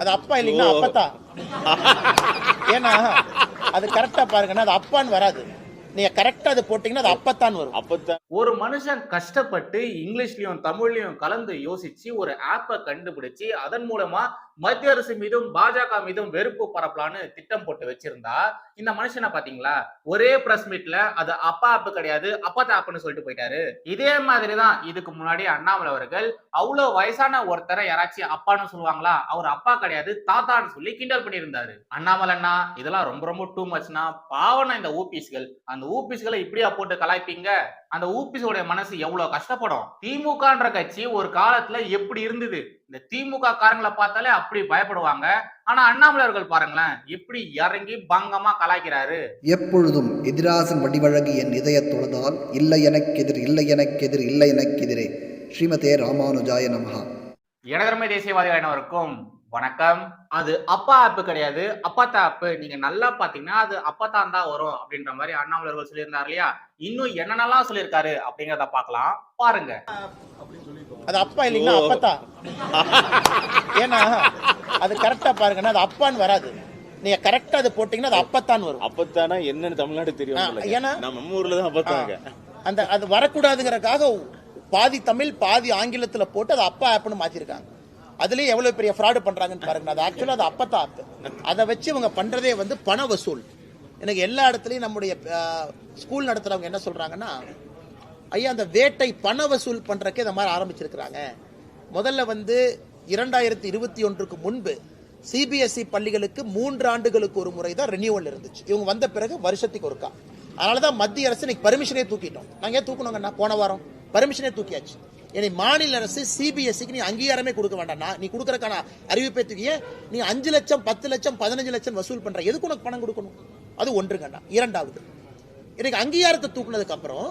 அது அப்பா இல்லைங்கன்னா அப்பத்தா. ஏன்னா அது கரெக்டா பாருங்கன்னா அது அப்பான்னு வராது. நீங்க கரெக்டா அது போட்டீங்கன்னா அது அப்பத்தான் வரும். அப்பத்தான் ஒரு மனுஷன் கஷ்டப்பட்டு இங்கிலீஷ்லயும் தமிழ்லயும் கலந்து யோசிச்சு ஒரு ஆப்பை கண்டுபிடிச்சு அதன் மூலமா மத்திய அரசு மீதும் பாஜக மீதும் வெறுப்பு பரப்பலான்னு திட்டம் போட்டு வச்சிருந்தா இந்த மனுஷனை பாத்தீங்களா? ஒரே பிரஸ் மீட்ல அது அப்பா ஆப்பு கிடையாது அப்பா ஆப்புன்னு சொல்லிட்டு போயிட்டாரு. இதே மாதிரிதான் இதுக்கு முன்னாடி அண்ணாமலை அவர்கள் அவ்வளவு வயசான ஒருத்தரை யாராச்சும் அப்பான்னு சொல்லுவாங்களா? அவர் அப்பா கிடையாது தாத்தான்னு சொல்லி கிண்டல் பண்ணியிருந்தாரு. அண்ணாமலை அண்ணா இதெல்லாம் ரொம்ப ரொம்ப டூ மச்னா பாவனா இந்த ஊபிஸ்கள். அந்த ஊபிஸ்களை இப்படியா போட்டு கலாய்ப்பீங்க? அந்த ஊபிஸோட மனசு எவ்வளவு கஷ்டப்படும்? திமுகன்ற கட்சி ஒரு காலத்துல எப்படி இருந்தது? இந்த திமுக காரங்களை பார்த்தாலே அப்படி பயப்படுவாங்க. ஆனா அண்ணாமலையர்கள் பாருங்களேன் எப்படி இறங்கி பங்கமா கலாய்க்கிறாரு. எப்பொழுதும் எதிராசன் வடிவழகு என் இதயத் தொழுதால் இல்லை எனக்கெதிர் இல்லை எனக்கெதிர் இல்லை எனக்கெதிரே. ஸ்ரீமதே ராமானுஜாய நமஹா. இடதர்மை தேசியவாதிகள் அனைவருக்கும் வணக்கம். அது அப்பா ஆப்பு கிடையாது. அப்பத்தா ஆப்பு. நீங்க நல்லா பாத்தீங்கன்னா அது அப்பத்தான் தான் வரும் அப்படின்ற மாதிரி அண்ணாமலையர்கள் சொல்லியிருந்தார் இல்லையா? இன்னும் என்னென்னலாம் சொல்லியிருக்காரு அப்படிங்கிறத பார்க்கலாம். பாருங்க. அது அப்பா இல்லைங்கன்னா ஓ. அப்பத்தா. ஏன்னா அது கரெக்டா பாருங்கன்னா அது அப்பான்னு வராது. நீங்க கரெக்டா அது போட்டீங்கன்னா அது அப்பத்தான் வரும். அப்பத்தானா என்னன்னு தமிழ்நாடு தெரியும். ஏன்னா- நம்ம ஊர்ல தான் அப்பத்தாங்க அந்த அது வரக்கூடாதுங்கிறதுக்காக பாதி தமிழ் பாதி ஆங்கிலத்துல போட்டு அது அப்பா ஆப்னு மாத்திருக்காங்க. அதுலேயும் எவ்வளவு பெரிய ஃப்ராடு பண்றாங்கன்னு பாருங்க. அது ஆக்சுவலா அது அப்போ ஆப் அதை வச்சு இவங்க பண்றதே வந்து பண வசூல். எனக்கு எல்லா இடத்துலயும் நம்முடைய ஸ்கூல் நடத்துறவங்க என்ன சொல்றாங்கன்னா ஐயா அந்த வேட்டை பண வசூல் பண்றதுக்கு இந்த மாதிரி ஆரம்பிச்சிருக்கிறாங்க. முதல்ல வந்து இரண்டாயிரத்தி இருபத்தி ஒன்றுக்கு முன்பு சிபிஎஸ்இ பள்ளிகளுக்கு மூன்று ஆண்டுகளுக்கு ஒரு முறை தான் ரெனியூவல் இருந்துச்சு. இவங்க வந்த பிறகு வருஷத்துக்கு ஒருக்கா. அதனால தான் மத்திய அரசு இன்னைக்கு பர்மிஷனே தூக்கிட்டோம். நாங்க ஏன் தூக்கணுங்கண்ணா போன வாரம். பர்மிஷனே தூக்கியாச்சு. என்னை மாநில அரசு சிபிஎஸ்சிக்கு நீ அங்கீகாரமே கொடுக்க வேண்டாம். நான் நீ கொடுக்கறக்கான அறிவிப்பை தூக்கிய நீ அஞ்சு லட்சம் பத்து லட்சம் பதினஞ்சு லட்சம் வசூல் பண்ற. எதுக்கு உனக்கு பணம் கொடுக்கணும்? அது ஒன்று ஒன்றுங்கண்ணா இரண்டாவது. எனக்கு அங்கீகாரத்தை தூக்குனதுக்கு அப்புறம்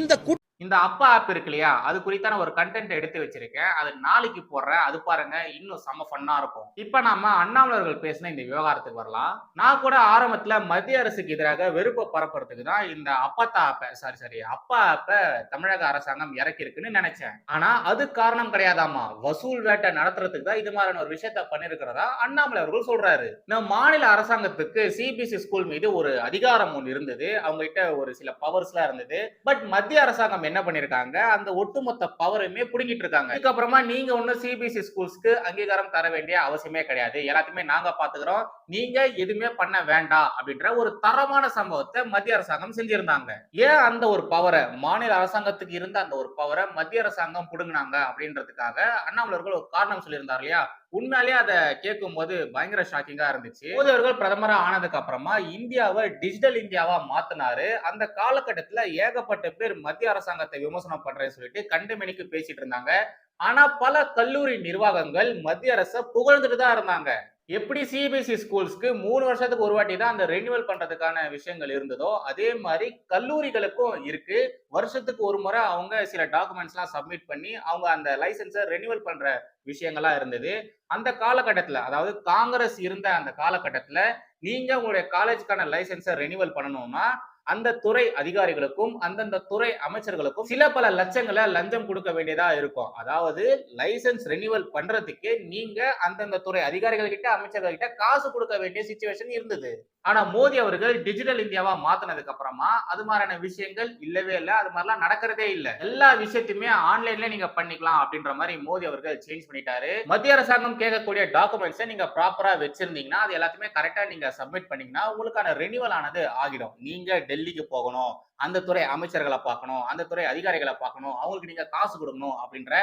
இந்த இந்த அப்பா ஆப் இருக்கு இல்லையா? அது குறித்தான ஒரு கண்டென்ட் எடுத்து வச்சிருக்கேன். அது நாளைக்கு போடுறேன். அது பாருங்க இன்னும் செம்ம ஃபன்னா இருக்கும். இப்ப நாம அண்ணாமலர்கள் பேசின இந்த விவகாரத்துக்கு வரலாம். நான் கூட ஆரம்பத்துல மத்திய அரசுக்கு எதிராக வெறுப்பை பரப்புறதுக்கு தான் இந்த அப்பத்தா ஆப்பை சாரி சாரி அப்பா ஆப்பை தமிழக அரசாங்கம் இறக்கி இருக்குன்னு நினைச்சேன். ஆனா அது காரணம் கிடையாதாமா வசூல் வேட்டை நடத்துறதுக்கு தான் இது மாதிரியான ஒரு விஷயத்த பண்ணிருக்கிறதா அண்ணாமலை அவர்கள் சொல்றாரு. நம்ம மாநில அரசாங்கத்துக்கு சிபிஎஸ்சி ஸ்கூல் மீது ஒரு அதிகாரம் ஒன்று இருந்தது. அவங்க கிட்ட ஒரு சில பவர்ஸ்லாம் இருந்தது. பட் மத்திய அரசாங்கம் என்ன பண்ணிருக்காங்க? அந்த ஒட்டுமொத்த பவருமே புடுங்கிட்டு இருக்காங்க. இதுக்கப்புறமா நீங்க ஒன்னும் சிபிஎஸ்சி ஸ்கூல்ஸ்க்கு அங்கீகாரம் தர வேண்டிய அவசியமே கிடையாது. எல்லாத்தையுமே நாங்க பாத்துக்கிறோம். நீங்க எதுவுமே பண்ண வேண்டாம் அப்படின்ற ஒரு தரமான சம்பவத்தை மத்திய அரசாங்கம் செஞ்சிருந்தாங்க. ஏன் அந்த ஒரு பவரை மாநில அரசாங்கத்துக்கு இருந்த அந்த ஒரு பவரை மத்திய அரசாங்கம் புடுங்கினாங்க அப்படின்றதுக்காக அண்ணாமலர்கள் ஒரு காரணம் சொல்லியிருந்தார் இல்லையா? உன்னாலே அதை கேட்கும் போது பயங்கர ஷாக்கிங்கா இருந்துச்சு. மோடி அவர்கள் பிரதமராக ஆனதுக்கு அப்புறமா இந்தியாவை டிஜிட்டல் இந்தியாவா மாத்தினாரு. அந்த காலகட்டத்துல ஏகப்பட்ட பேர் மத்திய அரசாங்கத்தை விமர்சனம் பண்றேன்னு சொல்லிட்டு கண்டுமணிக்கு பேசிட்டு இருந்தாங்க. ஆனா பல கல்லூரி நிர்வாகங்கள் மத்திய அரசை புகழ்ந்துட்டு தான் இருந்தாங்க. எப்படி சிபிஎஸ்சி ஸ்கூல்ஸ்க்கு மூணு வருஷத்துக்கு ஒரு வாட்டி தான் அந்த ரெனியூவல் பண்றதுக்கான விஷயங்கள் இருந்ததோ அதே மாதிரி கல்லூரிகளுக்கும் இருக்கு. வருஷத்துக்கு ஒரு முறை அவங்க சில டாக்குமெண்ட்ஸ்லாம் சப்மிட் பண்ணி அவங்க அந்த லைசன்ஸை ரெனியூவல் பண்ற விஷயங்கள்லாம் இருந்தது. அந்த காலகட்டத்தில் அதாவது காங்கிரஸ் இருந்த அந்த காலகட்டத்தில் நீங்க உங்களுடைய காலேஜுக்கான லைசன்ஸை ரெனியூவல் பண்ணணும்னா அந்த துறை அதிகாரிகளுக்கும் அந்தந்த துறை அமைச்சர்களுக்கும் சில பல லட்சங்களை லஞ்சம் கொடுக்க வேண்டியதா இருக்கும். அதாவது லைசன்ஸ் ரெனியூவல் பண்றதுக்கு நீங்க அந்தந்த துறை அதிகாரிகள் கிட்ட அமைச்சர்கள் கிட்ட காசு கொடுக்க வேண்டிய சுச்சுவேஷன் இருந்தது. ஆனா மோடி அவர்கள் டிஜிட்டல் இந்தியாவா மாத்தினதுக்கு அப்புறமா அது மாதிரியான விஷயங்கள் இல்லவே இல்லை அது மாதிரிலாம் நடக்கிறதே இல்லை. எல்லா விஷயத்தையுமே ஆன்லைன்ல நீங்க பண்ணிக்கலாம் அப்படின்ற மாதிரி மோடி அவர்கள் சேஞ்ச் பண்ணிட்டாரு. மத்திய அரசாங்கம் கேட்கக்கூடிய டாக்குமெண்ட்ஸை நீங்க ப்ராப்பரா வச்சிருந்தீங்கன்னா அது எல்லாத்தையுமே கரெக்டா நீங்க சப்மிட் பண்ணீங்கன்னா உங்களுக்கான ரெனியூவல் ஆனது ஆகிடும். நீங்க டெல்லிக்கு போகணும். அந்த துறை அமைச்சர்களை பார்க்கணும் அந்த துறை அதிகாரிகளை பார்க்கணும் அவங்களுக்கு நீங்க காசு கொடுக்கணும் அப்படின்ற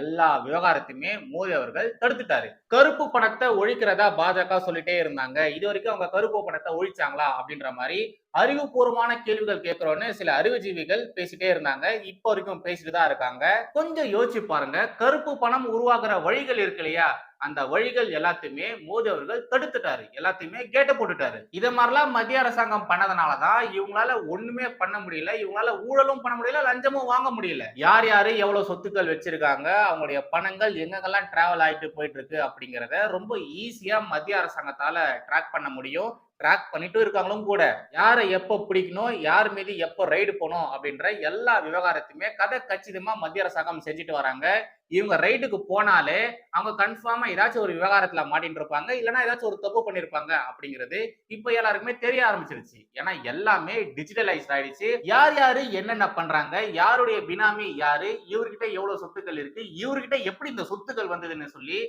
எல்லா விவகாரத்தையுமே மோடி அவர்கள் தடுத்துட்டாரு. கருப்பு பணத்தை ஒழிக்கிறதா பாஜக சொல்லிட்டே இருந்தாங்க. இது வரைக்கும் அவங்க கருப்பு பணத்தை ஒழிச்சாங்களா அப்படின்ற மாதிரி அறிவுபூர்வமான கேள்விகள் கேட்கிறோன்னு சில அறிவுஜீவிகள் பேசிட்டே இருந்தாங்க. இப்போ வரைக்கும் பேசிட்டு தான் இருக்காங்க. கொஞ்சம் யோசிச்சு பாருங்க. கருப்பு பணம் உருவாகிற வழிகள் இருக்கு இல்லையா? அந்த வழிகள் எல்லாத்தையுமே மோடி அவர்கள் தடுத்துட்டாரு. எல்லாத்தையுமே கேட்ட போட்டுட்டாரு. இதை மாதிரிலாம் மத்திய அரசாங்கம் பண்ணதுனாலதான் இவங்களால ஒண்ணுமே பண்ண முடியல இவங்களால ஊழலும் பண்ண முடியல லஞ்சமும் வாங்க முடியல. யார் யாரு எவ்வளவு சொத்துக்கள் வச்சிருக்காங்க அவங்களுடைய பணங்கள் எங்கெங்கெல்லாம் டிராவல் ஆயிட்டு போயிட்டு இருக்கு அப்படிங்கறத ரொம்ப ஈஸியா மத்திய அரசாங்கத்தால ட்ராக் பண்ண முடியும். ட்ராக் பண்ணிட்டும் இருக்காங்களும் கூட. யாரை எப்போ பிடிக்கணும் யார் மீது எப்போ ரைடு போகணும் அப்படின்ற எல்லா விவகாரத்தையுமே கதை கச்சிதமாக மத்திய அரசாங்கம் செஞ்சுட்டு வராங்க. இவங்க ரைடுக்கு போனாலே அவங்க கன்ஃபார்மாக ஏதாச்சும் ஒரு விவகாரத்தில் மாட்டின்னு இருப்பாங்க. இல்லைன்னா ஏதாச்சும் ஒரு தப்பு பண்ணியிருப்பாங்க அப்படிங்கிறது இப்போ எல்லாருக்குமே தெரிய ஆரம்பிச்சிருச்சு. ஏன்னா எல்லாமே டிஜிட்டலைஸ் ஆயிடுச்சு. யார் யாரு என்னென்ன பண்ணுறாங்க யாருடைய பினாமி யாரு இவர்கிட்ட எவ்வளோ சொத்துக்கள் இருக்கு இவர்கிட்ட எப்படி இந்த சொத்துக்கள் வந்ததுன்னு சொல்லி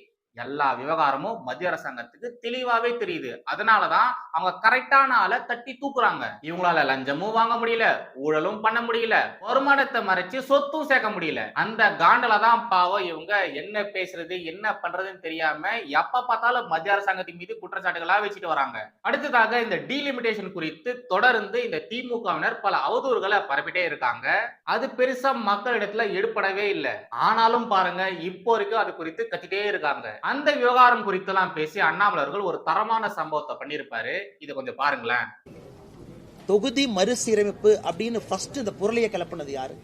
எல்லா விவகாரமும் மத்திய அரசாங்கத்துக்கு தெளிவாவே தெரியுது. அதனாலதான் அவங்க கரெக்டான ஆளை தட்டி தூக்குறாங்க. இவங்களால லஞ்சமும் வாங்க முடியல ஊழலும் பண்ண முடியல வருமானத்தை மறைச்சு சொத்தும் சேர்க்க முடியல. அந்த காண்டல தான் பாவம் இவங்க என்ன பேசுறது என்ன பண்றதுன்னு தெரியாம எப்ப பார்த்தாலும் மத்திய அரசாங்கத்தின் மீது குற்றச்சாட்டுகளா வச்சுட்டு வராங்க. அடுத்ததாக இந்த டீலிமிட்டேஷன் குறித்து தொடர்ந்து இந்த திமுகவினர் பல அவதூறுகளை பரப்பிட்டே இருக்காங்க. அது பெருசா மக்களிடத்துல எடுப்படவே இல்லை. ஆனாலும் பாருங்க இப்போ வரைக்கும் அது குறித்து கத்திட்டே இருக்காங்க. அந்த விவகாரம் குறித்தெல்லாம் பேசி அண்ணாமலர்கள் ஒரு தரமான சம்பவத்தை பண்ணியிருப்பாரு. இதை கொஞ்சம் பாருங்களேன். தொகுதி மறுசீரமைப்பு அப்படின்னு ஃபர்ஸ்ட் இந்த பொருளையை கிளப்பினது யாரு?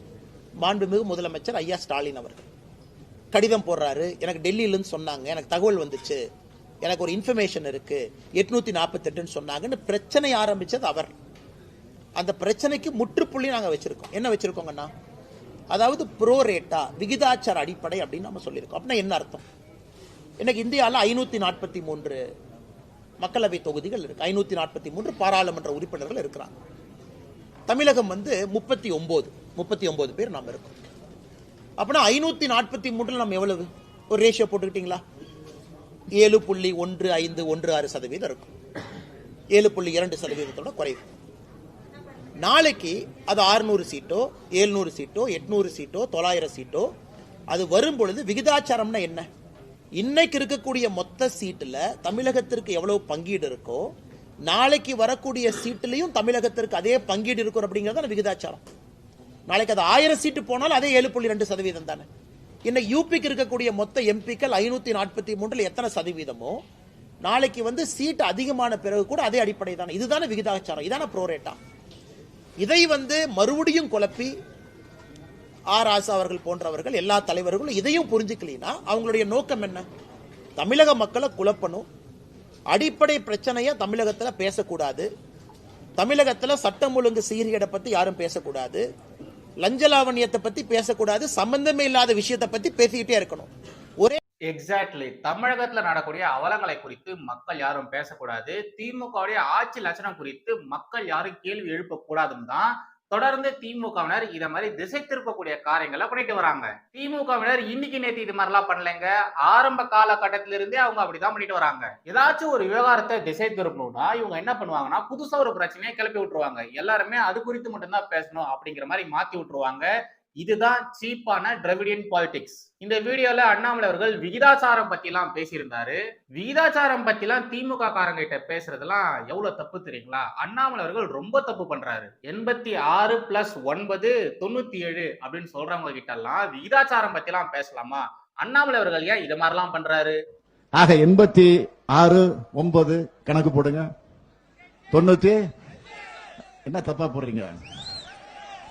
மாண்புமிகு முதலமைச்சர் ஐயா ஸ்டாலின் அவர்கள். கடிதம் போடுறாரு. எனக்கு டெல்லியிலேருந்து சொன்னாங்க. எனக்கு தகவல் வந்துச்சு. எனக்கு ஒரு இன்ஃபர்மேஷன் இருக்கு. எட்நூத்தி நாற்பத்தெட்டுன்னு சொன்னாங்கன்னு பிரச்சனை ஆரம்பிச்சது அவர். அந்த பிரச்சனைக்கு முற்றுப்புள்ளி நாங்கள் வச்சிருக்கோம். என்ன வச்சிருக்கோங்கண்ணா? அதாவது ப்ரோ ரேட்டா விகிதாச்சார அடிப்படை அப்படின்னு நம்ம சொல்லியிருக்கோம். அப்படின்னா என்ன அர்த்தம்? இன்னைக்கு இந்தியாவில் ஐநூத்தி நாற்பத்தி மூன்று மக்களவை தொகுதிகள் இருக்கு. ஐநூத்தி நாற்பத்தி மூன்று பாராளுமன்ற உறுப்பினர்கள் இருக்கிறாங்க. தமிழகம் வந்து முப்பத்தி ஒன்பது முப்பத்தி ஒன்பது பேர் நாம் இருக்கோம். அப்படின்னா ஐநூத்தி நாற்பத்தி மூன்றுல நம்ம எவ்வளவு? ஒரு ரேஷியோ போட்டுக்கிட்டீங்களா? ஏழு புள்ளி ஒன்று ஐந்து ஒன்று ஆறு சதவீதம் இருக்கும். ஏழு புள்ளி இரண்டு சதவீதத்தோட குறைவு. நாளைக்கு அது ஆறுநூறு சீட்டோ ஏழ்நூறு சீட்டோ எட்நூறு சீட்டோ தொள்ளாயிரம் சீட்டோ அது வரும் பொழுது விகிதாச்சாரம்னா என்ன? இன்னைக்கு இருக்கக்கூடிய மொத்த சீட்டில் தமிழகத்திற்கு எவ்வளவு பங்கீடு இருக்கோ நாளைக்கு வரக்கூடிய சீட்டுலயும் தமிழகத்திற்கு அதே பங்கீடு இருக்கும் அப்படிங்கிறது தான் விகிதாச்சாரம். நாளைக்கு அது ஆயிரம் சீட்டு போனாலும் அதே ஏழு புள்ளி ரெண்டு சதவீதம் தானே. இன்னைக்கு யூபிக்கு இருக்கக்கூடிய மொத்த எம்பிக்கள் ஐநூத்தி நாற்பத்தி மூன்றுல எத்தனை சதவீதமோ நாளைக்கு வந்து சீட்டு அதிகமான பிறகு கூட அதே அடிப்படை தானே. இதுதானே விகிதாச்சாரம். இதான ப்ரோரேட்டா இதை வந்து மறுபடியும் குழப்பி ஆர் ஆசா அவர்கள் போன்றவர்கள் எல்லா தலைவர்களும் இதையும் புரிஞ்சுக்கலினா அவங்களுடைய நோக்கம் என்ன? தமிழக மக்களை குழப்பணும். அடிப்படை பிரச்சனையை தமிழகத்தில் பேசக்கூடாது. தமிழகத்தில் சட்டம் ஒழுங்கு சீர்கேடை பற்றி யாரும் பேசக்கூடாது. லஞ்ச பற்றி பேசக்கூடாது. சம்பந்தமே இல்லாத விஷயத்தை பற்றி பேசிக்கிட்டே இருக்கணும். ஒரே எக்ஸாக்ட்லி தமிழகத்துல நடக்கூடிய அவலங்களை குறித்து மக்கள் யாரும் பேசக்கூடாது. திமுகவுடைய ஆட்சி லட்சணம் குறித்து மக்கள் யாரும் கேள்வி எழுப்பக்கூடாதும் தான் தொடர்ந்து திமுகவினர் இதை மாதிரி திசை திருப்பக்கூடிய காரியங்களை பண்ணிட்டு வராங்க. திமுகவினர் இன்னைக்கு நேற்று இது மாதிரிலாம் பண்ணலைங்க. ஆரம்ப காலகட்டத்திலிருந்தே அவங்க அப்படிதான் பண்ணிட்டு வராங்க. ஏதாச்சும் ஒரு விவகாரத்தை திசை திருப்பணும்னா இவங்க என்ன பண்ணுவாங்கன்னா புதுசா ஒரு பிரச்சனையை கிளப்பி விட்டுருவாங்க. எல்லாருமே அது குறித்து மட்டும்தான் பேசணும் அப்படிங்கிற மாதிரி மாத்தி விட்டுருவாங்க. இதுதான் சீப்பான டிரவிடியன் பாலிடிக்ஸ் இந்த வீடியோல அண்ணாமலை அவர்கள் விகிதாச்சாரம் பத்தி எல்லாம் பேசியிருந்தாரு. விகிதாச்சாரம் பத்தி எல்லாம் திமுக காரங்கிட்ட பேசுறதெல்லாம் எவ்வளவு தப்பு தெரியுங்களா? அண்ணாமலை அவர்கள் ரொம்ப தப்பு பண்றாரு. எண்பத்தி ஆறு பிளஸ் ஒன்பது தொண்ணூத்தி ஏழு அப்படின்னு சொல்றவங்க கிட்ட எல்லாம் விகிதாச்சாரம் பத்தி எல்லாம் பேசலாமா? அண்ணாமலை அவர்கள் ஏன் இது மாதிரிலாம் பண்றாரு? ஆக எண்பத்தி ஆறு ஒன்பது கணக்கு போடுங்க. தொண்ணூத்தி என்ன தப்பா போடுறீங்க?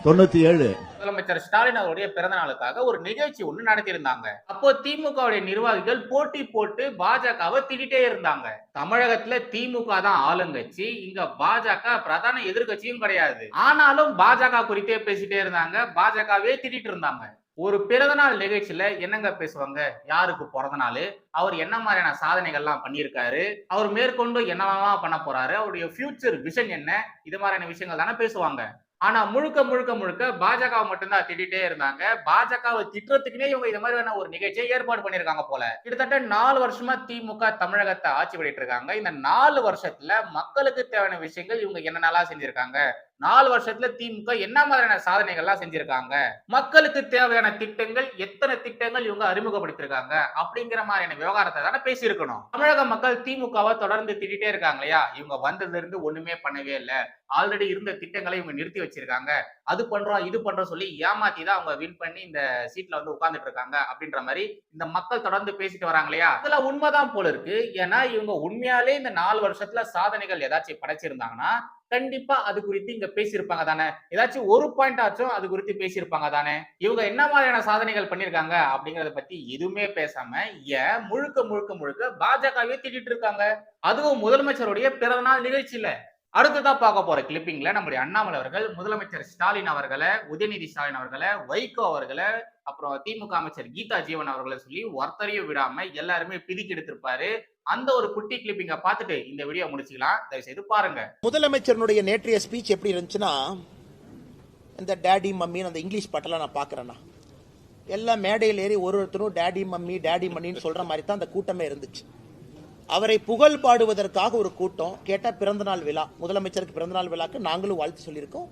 தொண்ணூத்தி ஏழு. முதலமைச்சர் ஸ்டாலின் அவருடைய பிறந்த நாளுக்காக ஒரு நிகழ்ச்சி ஒண்ணு நடத்தியிருந்தாங்க. அப்போ திமுகவுடைய நிர்வாகிகள் போட்டி போட்டு பாஜகவை திட்டிட்டே இருந்தாங்க. தமிழகத்துல திமுக தான் ஆளுங்கட்சி இங்க பாஜக பிரதான எதிர்க்கட்சியும் கிடையாது. ஆனாலும் பாஜக குறித்தே பேசிட்டே இருந்தாங்க பாஜகவே திட்டிட்டு இருந்தாங்க. ஒரு பிறந்தநாள் நிகழ்ச்சியில என்னங்க பேசுவாங்க? யாருக்கு பிறந்த நாள்? அவர் என்ன மாதிரியான சாதனைகள்லாம் பண்ணியிருக்காரு? அவர் மேற்கொண்டு என்னவெல்லாம் பண்ண போறாரு? அவருடைய ஃபியூச்சர் விஷன் என்ன? இது மாதிரியான விஷயங்கள் தானே பேசுவாங்க. ஆனா முழுக்க முழுக்க முழுக்க பாஜக மட்டும்தான் திட்டே இருந்தாங்க. பாஜகவை திட்டுறதுக்குனே இவங்க இது மாதிரியான ஒரு நிகழ்ச்சியை ஏற்பாடு பண்ணிருக்காங்க போல. கிட்டத்தட்ட நாலு வருஷமா திமுக தமிழகத்தை ஆட்சி பண்ணிட்டு இருக்காங்க. இந்த நாலு வருஷத்துல மக்களுக்கு தேவையான விஷயங்கள் இவங்க என்னென்னலாம் செஞ்சிருக்காங்க? நாலு வருஷத்துல திமுக என்ன மாதிரியான சாதனைகள்லாம் செஞ்சிருக்காங்க? மக்களுக்கு தேவையான திட்டங்கள் எத்தனை திட்டங்கள் இவங்க அறிமுகப்படுத்திருக்காங்க? அப்படிங்கிற மாதிரியான விவகாரத்தை தானே பேசியிருக்கணும். தமிழக மக்கள் திமுகவை தொடர்ந்து திட்டிட்டே இருக்காங்க இல்லையா? இவங்க வந்ததுல இருந்து ஒண்ணுமே பண்ணவே இல்லை. ஆல்ரெடி இருந்த திட்டங்களை இவங்க நிறுத்தி வச்சிருக்காங்க. அது பண்றோம் இது பண்றோம் சொல்லி ஏமாத்தி தான் அவங்க வின் பண்ணி இந்த சீட்ல வந்து உட்கார்ந்துட்டு இருக்காங்க அப்படின்ற மாதிரி இந்த மக்கள் தொடர்ந்து பேசிட்டு வராங்க இல்லையா? அதுல உண்மைதான் போல இருக்கு. ஏன்னா இவங்க உண்மையாலே இந்த நாலு வருஷத்துல சாதனைகள் ஏதாச்சும் படைச்சிருந்தாங்கன்னா கண்டிப்பா அது குறித்து இங்க பேசியிருப்பாங்க தானே? ஏதாச்சும் ஒரு பாயிண்ட் ஆச்சும் அது குறித்து பேசியிருப்பாங்க தானே? இவங்க என்ன மாதிரியான சாதனைகள் பண்ணிருக்காங்க அப்படிங்கறத பத்தி எதுவுமே பேசாம ஏன் முழுக்க முழுக்க முழுக்க பாஜகவே திட்டிட்டு இருக்காங்க? அதுவும் முதலமைச்சருடைய பிறந்தநாள் நிகழ்ச்சியில. அடுத்ததா பார்க்க போற கிளிப்பிங்ல நம்முடைய அண்ணாமலை அவர்கள் முதலமைச்சர் ஸ்டாலின் அவர்களை உதயநிதி ஸ்டாலின் அவர்களை வைகோ அவர்களை அப்புறம் திமுக அமைச்சர் கீதா ஜீவன் அவர்களை சொல்லி ஒருத்தரையும் விடாம எல்லாருமே பிதுக்கி எடுத்திருப்பாரு. அந்த ஒரு குட்டி கிளிப்பிங்க பார்த்துட்டு இந்த வீடியோ முடிச்சுக்கலாம். தயவு செய்து பாருங்க. முதலமைச்சருடைய நேற்றைய ஸ்பீச் எப்படி இருந்துச்சுன்னா இந்த டேடி மம்மின்னு அந்த இங்கிலீஷ் பாட்டெல்லாம் நான் பாக்குறேன்னா எல்லாம் மேடையில் ஏறி ஒரு ஒருத்தரும் டேடி மம்மி டேடி மம்மின்னு சொல்ற மாதிரி தான் அந்த கூட்டமே இருந்துச்சு. அவரை புகழ் பாடுவதற்காக ஒரு கூட்டம் கேட்டால் பிறந்தநாள் விழா முதலமைச்சருக்கு பிறந்தநாள் விழாக்கு நாங்களும் வாழ்த்து சொல்லியிருக்கோம்.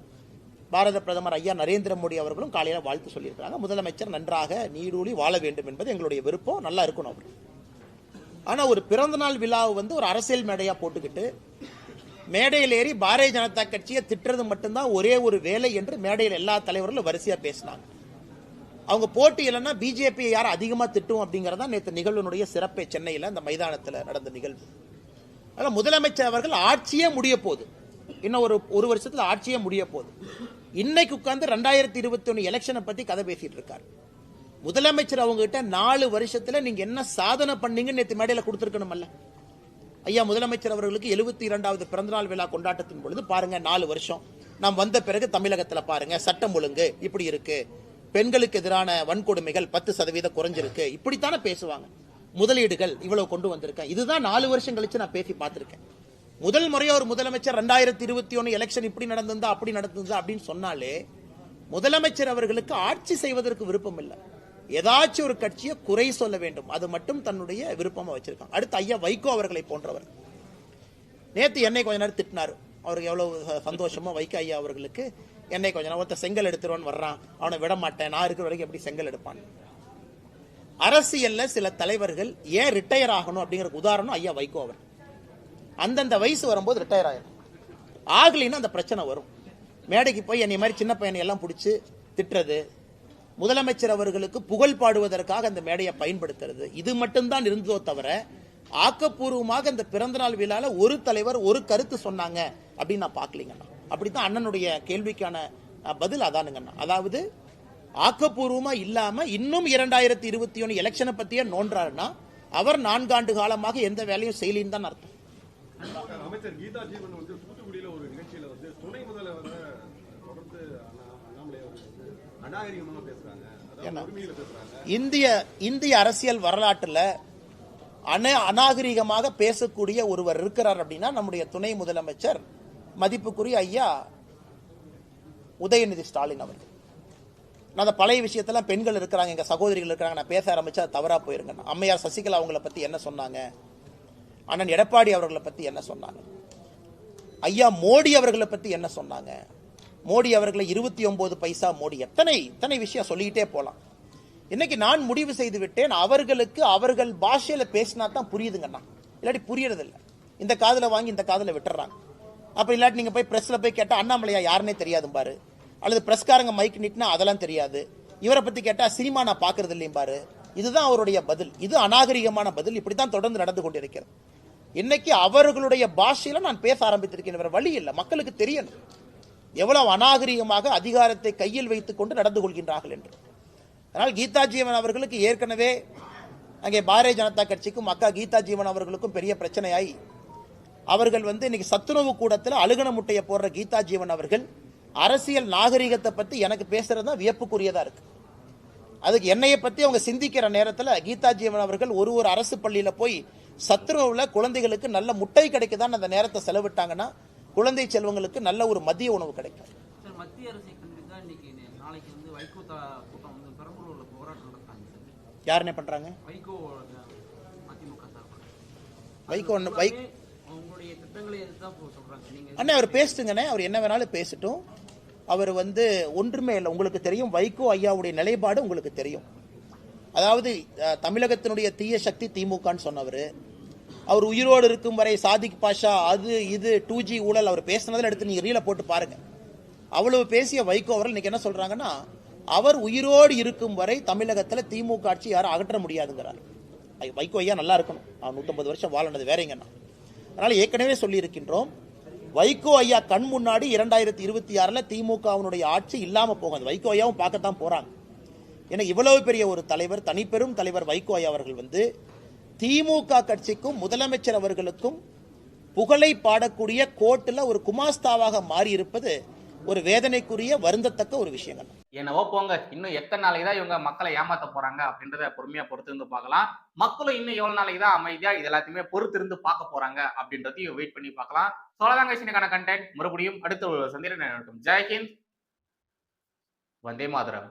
பாரத பிரதமர் ஐயா நரேந்திர மோடி அவர்களும் காலையில் வாழ்த்து சொல்லியிருக்காங்க முதலமைச்சர் நன்றாக நீடூழி வாழ வேண்டும் என்பது எங்களுடைய விருப்பம். நல்லா இருக்கணும் அவர் ஆனால் ஒரு பிறந்தநாள் விழாவை வந்து ஒரு அரசியல் மேடையாக போட்டுக்கிட்டு மேடையில் ஏறி பாரதிய ஜனதா கட்சியை திட்டுறது மட்டும்தான் ஒரே ஒரு வேலை என்று மேடையில் எல்லா தலைவர்களும் வரிசையாக பேசினாங்க. அவங்க போட்டி இல்லைன்னா பிஜேபியை யார் அதிகமாக திட்டும் அப்படிங்கிறதா நேற்று நிகழ்வினுடைய சிறப்பே. சென்னையில் அந்த மைதானத்தில் நடந்த நிகழ்வு. அதனால் முதலமைச்சர் அவர்கள் ஆட்சியே முடிய போகுது. இன்னும் ஒரு ஒரு வருஷத்தில் ஆட்சியே முடிய போகுது. இன்னைக்கு உட்கார்ந்து ரெண்டாயிரத்தி இருபத்தி ஒன்று எலெக்ஷனை பற்றி கதை பேசிட்டு இருக்காரு. முதலமைச்சர் அவங்ககிட்ட நாலு வருஷத்தில் நீங்கள் என்ன சாதனை பண்ணீங்கன்னு நேற்று மேடையில் கொடுத்துருக்கணுமல்ல. ஐயா முதலமைச்சர் அவர்களுக்கு எழுபத்தி இரண்டாவது பிறந்தநாள் விழா கொண்டாட்டத்தின் பொழுது பாருங்க நாலு வருஷம். நாம் வந்த பிறகு தமிழகத்தில் பாருங்க சட்டம் ஒழுங்கு இப்படி இருக்கு. பெண்களுக்கு எதிரான வன்கொடுமைகள் பத்து சதவீதம் குறைஞ்சிருக்கு. இப்படித்தானே பேசுவாங்க. முதலீடுகள் இவ்வளவு கொண்டு வந்திருக்கேன். இதுதான் நாலு வருஷம் கழிச்சு நான் பேசி பார்த்திருக்கேன். முதல் முறையா ஒரு முதலமைச்சர் ரெண்டாயிரத்தி இருபத்தி ஒன்னு எலெக்ஷன் இப்படி நடந்திருந்தா அப்படி நடந்திருந்தா அப்படின்னு சொன்னாலே முதலமைச்சர் அவர்களுக்கு ஆட்சி செய்வதற்கு விருப்பம் இல்லை ஏதாச்சும் ஒரு கட்சியை குறை சொல்ல வேண்டும். அது மட்டும் தன்னுடைய விருப்பமா வச்சிருக்காங்க. அடுத்து ஐயா வைகோ அவர்களை போன்றவர். நேத்து என்னை கொஞ்ச நேரம் திட்டினார். அவருக்கு எவ்வளவு சந்தோஷமா சந்தோஷமோ வைகோ ஐயா அவர்களுக்கு என்னை கொஞ்ச நேரம் ஒருத்த செங்கல் எடுத்துருவான்னு வர்றான். அவனை விட மாட்டேன் நான் இருக்கிற வரைக்கும் எப்படி செங்கல் எடுப்பான்? அரசியல்ல சில தலைவர்கள் ஏன் ரிட்டையர் ஆகணும் அப்படிங்கிற உதாரணம் ஐயா வைகோ அவர். அந்தந்த வயசு வரும்போது ரிட்டையர் ஆயிடும் ஆகலைன்னா அந்த பிரச்சனை வரும். மேடைக்கு போய் என்னை மாதிரி சின்ன பையனை எல்லாம் பிடிச்சி திட்டுறது முதலமைச்சர் அவர்களுக்கு புகழ் பாடுவதற்காக அந்த மேடையை பயன்படுத்துறது இது மட்டும்தான் இருந்ததோ தவிர ஆக்கப்பூர்வமாக இந்த பிறந்தநாள் விழால ஒரு தலைவர் ஒரு கருத்து சொன்னாங்க அப்படின்னு நான் பார்க்கலீங்கண்ணா அப்படித்தான் அண்ணனுடைய கேள்விக்கான பதில் அதானுங்கண்ணா அதாவது ஆக்கப்பூர்வமா இல்லாம இன்னும் இரண்டாயிரத்தி இருபத்தி ஒன்னு எலெக்ஷனை பத்தியே நோன்றாருன்னா அவர் நான்காண்டு காலமாக எந்த வேலையும் செய்யலின்னு தான் அர்த்தம். அமைச்சர் கீதா ஜீவன் வந்து தூத்துக்குடியில ஒரு நிகழ்ச்சியில வந்து துணை முதல்வரை தொடர்ந்து அண்ணா- அண்ணாமலை அவர்கள் வந்து அநாகரிகமா பேசுறாங்க. அதாவது உரிமையில பேசுறாங்க. இந்திய இந்திய அரசியல் வரலாற்றுல அன அநாகரிகமாக பேசக்கூடிய ஒருவர் இருக்கிறார் அப்படின்னா நம்முடைய துணை முதலமைச்சர் மதிப்புக்குரிய ஐயா உதயநிதி ஸ்டாலின் அவர்கள். நான் அந்த பழைய விஷயத்தெல்லாம் பெண்கள் இருக்கிறாங்க எங்க சகோதரிகள் இருக்கிறாங்க நான் பேச ஆரம்பிச்சா அது தவறா போயிருங்க அம்மையார் சசிகலா அவங்கள பற்றி என்ன சொன்னாங்க? அண்ணன் எடப்பாடி அவர்களை பற்றி என்ன சொன்னாங்க? ஐயா மோடி அவர்களை பற்றி என்ன சொன்னாங்க? மோடி அவர்களை இருபத்தி ஒன்பது பைசா மோடி எத்தனை இத்தனை விஷயம் சொல்லிக்கிட்டே போகலாம் இன்னைக்கு நான் முடிவு செய்து விட்டேன் அவர்களுக்கு அவர்கள் பாஷையில பேசினா தான் புரியுதுங்கண்ணா. இல்லாட்டி புரியறதில்லை. இந்த காதில் வாங்கி இந்த காதில் விட்டுறாங்க. அப்போ இல்லாட்டி நீங்கள் போய் ப்ரெஸ்ஸில் போய் கேட்டால் அண்ணாமலையா யாருன்னே தெரியாதும் பாரு. அல்லது பிரஸ்காரங்க மைக் நிட்டுனா அதெல்லாம் தெரியாது. இவரை பற்றி கேட்டால் சினிமா நான் பார்க்கறது இல்லையும் பாரு. இதுதான் அவருடைய பதில். இது அநாகரிகமான பதில். இப்படித்தான் தொடர்ந்து நடந்து கொண்டிருக்கிறது. இன்னைக்கு அவர்களுடைய பாஷையில் நான் பேச ஆரம்பித்திருக்கேன். இவர் வழி இல்லை. மக்களுக்கு தெரியணும். எவ்வளவு அநாகரிகமாக அதிகாரத்தை கையில் வைத்துக் கொண்டு நடந்து கொள்கின்றார்கள் என்று. அதனால் கீதா ஜீவன் அவர்களுக்கு ஏற்கனவே அங்கே பாரதிய ஜனதா கட்சிக்கும் அக்கா கீதா ஜீவன் அவர்களுக்கும் பெரிய பிரச்சனையாய் அவர்கள் வந்து இன்னைக்கு சத்துணவு கூடத்தில் அழுகன முட்டையை போடுற கீதா ஜீவன் அவர்கள் அரசியல் நாகரிகத்தை பத்தி எனக்கு பேசுறது தான் வியப்புக்குரியதா இருக்கு. அதுக்கு என்னைய பத்தி அவங்க சிந்திக்கிற நேரத்துல கீதா ஜீவன் அவர்கள் ஒரு ஒரு அரசு பள்ளியில போய் சத்துணவுல குழந்தைகளுக்கு நல்ல முட்டை கிடைக்குதான்னு அந்த நேரத்தை செலவிட்டாங்கன்னா குழந்தை செல்வங்களுக்கு நல்ல ஒரு மதிய உணவு கிடைக்கும். யாருன்னே பண்றாங்க? வைகோ வைகோ அண்ணே அவர் பேசுங்கண்ணே. அவர் என்ன வேணாலும் பேசட்டும். அவர் வந்து ஒன்றுமே இல்லை. உங்களுக்கு தெரியும் வைகோ ஐயாவுடைய நிலைப்பாடு உங்களுக்கு தெரியும். அதாவது தமிழகத்தினுடைய தீய சக்தி திமுகன்னு சொன்னவர். அவர் உயிரோடு இருக்கும் வரை சாதிக் பாஷா அது இது டூ ஜி ஊழல் அவர் பேசினதில் எடுத்து நீங்கள் ரீலை போட்டு பாருங்கள் அவ்வளவு பேசிய வைகோ அவர்கள் இன்றைக்கி என்ன சொல்கிறாங்கன்னா அவர் உயிரோடு இருக்கும் வரை தமிழகத்தில் திமுக ஆட்சி யாரும் அகற்ற முடியாதுங்கிறார். வைகோ ஐயா நல்லா இருக்கணும். அவர் நூற்றம்பது வருஷம் வாழனது வேறங்கண்ணா. அதனால் ஏற்கனவே சொல்லியிருக்கின்றோம் வைகோ ஐயா கண் முன்னாடி இரண்டாயிரத்தி இருபத்தி ஆறில் திமுகவினுடைய ஆட்சி இல்லாமல் போகாது. வைகோ ஐயாவும் பார்க்கத்தான் போகிறாங்க ஏன்னா இவ்வளவு பெரிய ஒரு தலைவர் தனிப்பெரும் தலைவர் வைகோ ஐயா அவர்கள் வந்து திமுக கட்சிக்கும் முதலமைச்சர் அவர்களுக்கும் புகழை பாடக்கூடிய கோர்ட்டில் ஒரு குமாஸ்தாவாக மாறியிருப்பது ஒரு வேதனைக்குரிய வருந்தத்தக்க ஒரு விஷயங்கள். என்னவோ போங்க இன்னும் எத்தனை நாளைக்கு தான் இவங்க மக்களை ஏமாத்த போறாங்க அப்படின்றத பொறுமையா பொறுத்து இருந்து பார்க்கலாம். மக்களும் இன்னும் எவ்வளவு நாளைக்கு தான் அமைதியா இது எல்லாத்தையுமே பொறுத்து இருந்து பார்க்க போறாங்க அப்படின்றதையும் வெயிட் பண்ணி பார்க்கலாம். சோழதாங்க விஷயக்கான கண்டென்ட் மறுபடியும் அடுத்த ஒரு சந்திரன் ஜெய்ஹிந்த் வந்தே மாதரம்.